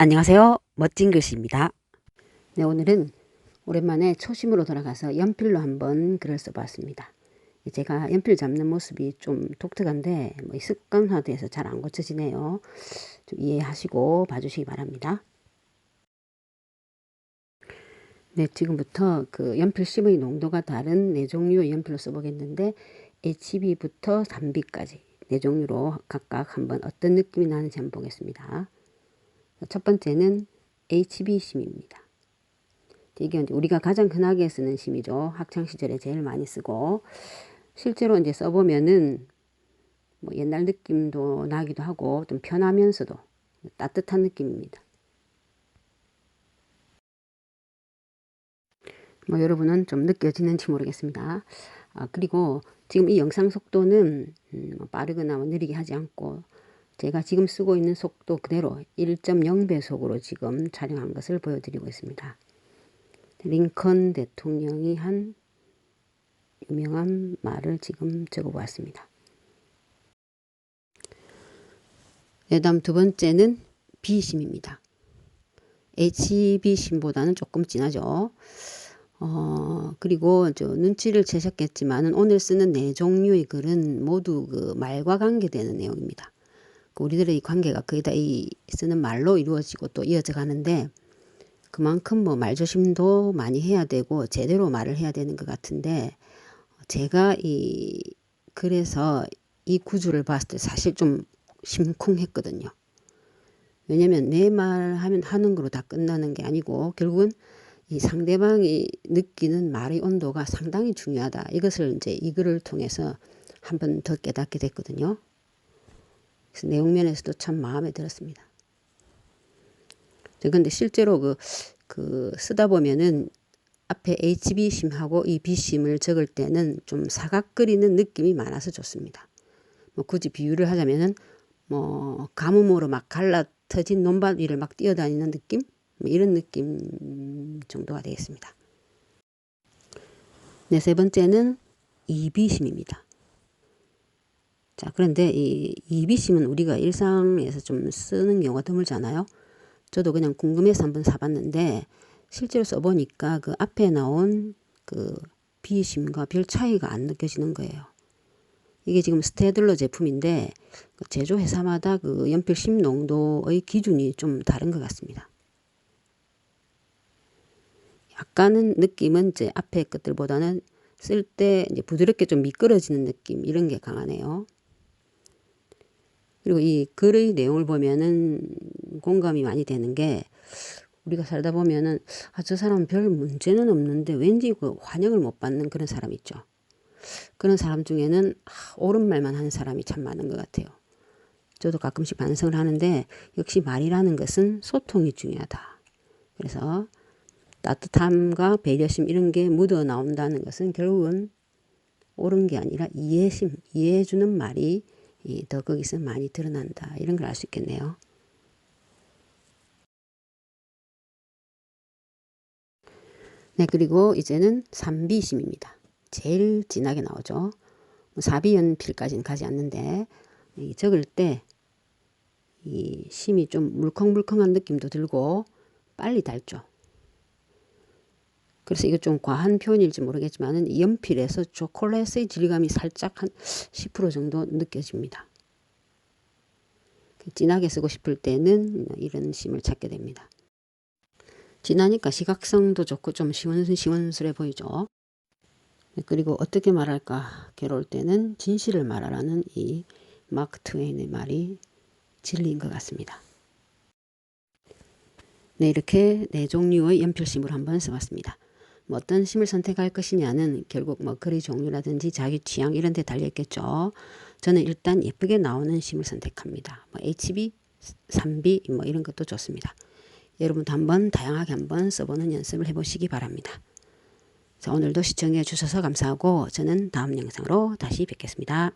안녕하세요. 멋진 글씨입니다. 네, 오늘은 오랜만에 초심으로 돌아가서 연필로 한번 글을 써봤습니다. 제가 연필 잡는 모습이 좀 독특한데 뭐 습관화돼서 잘 안 고쳐지네요. 좀 이해하시고 봐주시기 바랍니다. 네, 지금부터 그 연필 심의 농도가 다른 네 종류의 연필로 써보겠는데 HB부터 3B까지 네 종류로 각각 한번 어떤 느낌이 나는지 한번 보겠습니다. 첫 번째는 HB심입니다. 이게 우리가 가장 흔하게 쓰는 심이죠. 학창 시절에 제일 많이 쓰고 실제로 이제 써보면은 뭐 옛날 느낌도 나기도 하고 좀 편하면서도 따뜻한 느낌입니다. 뭐 여러분은 좀 느껴지는지 모르겠습니다. 아, 그리고 지금 이 영상 속도는 음, 뭐 빠르거나 뭐 느리게 하지 않고 제가 지금 쓰고 있는 속도 그대로 1.0배속으로 지금 촬영한 것을 보여드리고 있습니다. 링컨 대통령이 한 유명한 말을 지금 적어보았습니다. 네, 다음 두 번째는 B심입니다. HB심보다는 조금 진하죠. 어, 그리고 저 눈치를 채셨겠지만 오늘 쓰는 네 종류의 글은 모두 그 말과 관계되는 내용입니다. 그 우리들의 관계가 거의 다 이 쓰는 말로 이루어지고 또 이어져 가는데 그만큼 뭐 말조심도 많이 해야 되고 제대로 말을 해야 되는 것 같은데 제가 이 그래서 이 구조를 봤을 때 사실 좀 심쿵했거든요. 왜냐면 내 말하면 하는 거로 다 끝나는 게 아니고 결국은 이 상대방이 느끼는 말의 온도가 상당히 중요하다. 이것을 이제 이 글을 통해서 한 번 더 깨닫게 됐거든요. 내용 면에서도 참 마음에 들었습니다. 그런데 실제로 그, 그 쓰다 보면은 앞에 HB심하고 이 B심을 적을 때는 좀 사각 끓이는 느낌이 많아서 좋습니다. 뭐 굳이 비유를 하자면은 뭐 가뭄으로 막 갈라 터진 논밭 위를 막 뛰어다니는 느낌? 뭐 이런 느낌 정도가 되겠습니다. 네, 세 번째는 이비심입니다. 자, 그런데 이 이비심은 우리가 일상에서 좀 쓰는 경우가 드물잖아요. 저도 그냥 궁금해서 한번 사봤는데 실제로 써보니까 그 앞에 나온 그 비심과 별 차이가 안 느껴지는 거예요. 이게 지금 스테들러 제품인데 그 제조회사마다 그 연필심 농도의 기준이 좀 다른 것 같습니다. 약간은 느낌은 이제 앞에 것들보다는 쓸 때 부드럽게 좀 미끄러지는 느낌 이런 게 강하네요. 그리고 이 글의 내용을 보면은 공감이 많이 되는 게 우리가 살다 보면은 아, 저 사람은 별 문제는 없는데 왠지 그 환영을 못 받는 그런 사람 있죠. 그런 사람 중에는 아, 옳은 말만 하는 사람이 참 많은 것 같아요. 저도 가끔씩 반성을 하는데 역시 말이라는 것은 소통이 중요하다. 그래서 따뜻함과 배려심 이런 게 묻어 나온다는 것은 결국은 옳은 게 아니라 이해심, 이해해주는 말이 더 거기서 많이 드러난다. 이런 걸 알 수 있겠네요. 네, 그리고 이제는 3비심입니다. 제일 진하게 나오죠. 4비 뭐 연필까지는 가지 않는데 적을 때 이 심이 좀 물컹물컹한 느낌도 들고 빨리 닳죠. 그래서 이거 좀 과한 표현일지 모르겠지만 연필에서 초콜릿의 질감이 살짝 한 10% 정도 느껴집니다. 진하게 쓰고 싶을 때는 이런 심을 찾게 됩니다. 진하니까 시각성도 좋고 좀 시원시원스레 보이죠. 그리고 어떻게 말할까 괴로울 때는 진실을 말하라는 이 마크 트웨인의 말이 진리인 것 같습니다. 네, 이렇게 네 종류의 연필심을 한번 써봤습니다. 뭐 어떤 심을 선택할 것이냐는 결국 뭐 글의 종류라든지 자기 취향 이런 데 달려있겠죠. 저는 일단 예쁘게 나오는 심을 선택합니다. 뭐 HB, 3B 뭐 이런 것도 좋습니다. 여러분도 한번 다양하게 한번 써보는 연습을 해보시기 바랍니다. 자, 오늘도 시청해 주셔서 감사하고 저는 다음 영상으로 다시 뵙겠습니다.